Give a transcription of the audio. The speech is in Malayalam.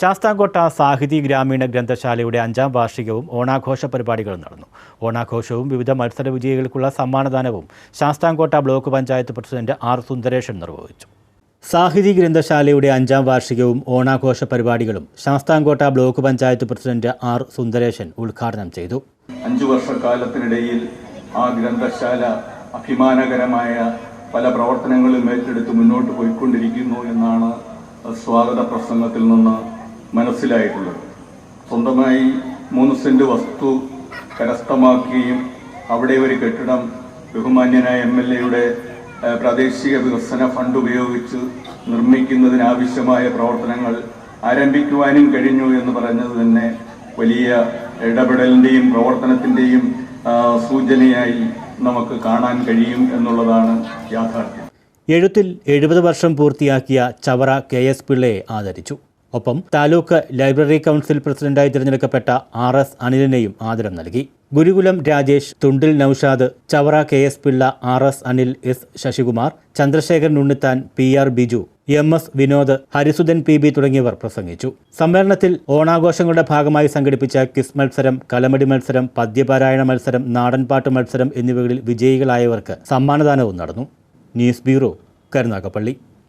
ശാസ്താംകോട്ട സാഹിതി ഗ്രാമീണ ഗ്രന്ഥശാലയുടെ അഞ്ചാം വാർഷികവും ഓണാഘോഷ പരിപാടികളും നടന്നു. ഓണാഘോഷവും വിവിധ മത്സര വിജയികൾക്കുള്ള സമ്മാനദാനവും Sasthamcotta block panchayat president R Sundareshan നിർവഹിച്ചു. സാഹിതി ഗ്രന്ഥശാലയുടെ അഞ്ചാം വാർഷികവും ഓണാഘോഷ പരിപാടികളും Sasthamcotta block panchayat president R Sundaresan ഉദ്ഘാടനം ചെയ്തു. അഞ്ചു വർഷക്കാലത്തിനിടയിൽ ആ ഗ്രന്ഥശാല അഭിമാനകരമായ പല പ്രവർത്തനങ്ങളും ഏറ്റെടുത്ത് മുന്നോട്ട് പോയിക്കൊണ്ടിരിക്കുന്നു എന്നാണ് സ്വാഗത പ്രസംഗത്തിൽ നിന്ന് മനസ്സിലായിട്ടുള്ളത്. സ്വന്തമായി മൂന്ന് സെന്റ് വസ്തു കരസ്ഥമാക്കുകയും അവിടെ ഒരു കെട്ടിടം ബഹുമാന്യനായ എം എൽ എയുടെ പ്രാദേശിക വികസന ഫണ്ട് ഉപയോഗിച്ച് നിർമ്മിക്കുന്നതിനാവശ്യമായ പ്രവർത്തനങ്ങൾ ആരംഭിക്കുവാനും കഴിഞ്ഞു എന്ന് പറഞ്ഞത് തന്നെ വലിയ ഇടപെടലിന്റെയും പ്രവർത്തനത്തിന്റെയും സൂചനയായി നമുക്ക് കാണാൻ കഴിയും എന്നുള്ളതാണ് യാഥാർത്ഥ്യം. എഴുത്തിൽ എഴുപത് വർഷം പൂർത്തിയാക്കിയ ചവറ കെ എസ് പിള്ളയെ ആദരിച്ചു. ഒപ്പം താലൂക്ക് ലൈബ്രറി കൗൺസിൽ പ്രസിഡന്റായി തിരഞ്ഞെടുക്കപ്പെട്ട ആർ എസ് അനിലിനെയും ആദരം നൽകി. Gurukulam Rajesh Thundil Noushad Chavara K S Pillai R S Anil S Sasikumar Chandrasekharan Unnithan P R Biju M S Vinod Harisudan P B തുടങ്ങിയവർ പ്രസംഗിച്ചു. സമ്മേളനത്തിൽ ഓണാഘോഷങ്ങളുടെ ഭാഗമായി സംഘടിപ്പിച്ച ക്വിസ് മത്സരം കലമടി മത്സരം പദ്യപാരായണ മത്സരം നാടൻപാട്ട് മത്സരം എന്നിവകളിൽ വിജയികളായവർക്ക് സമ്മാനദാനവും നടന്നു. News bureau Karunagappally.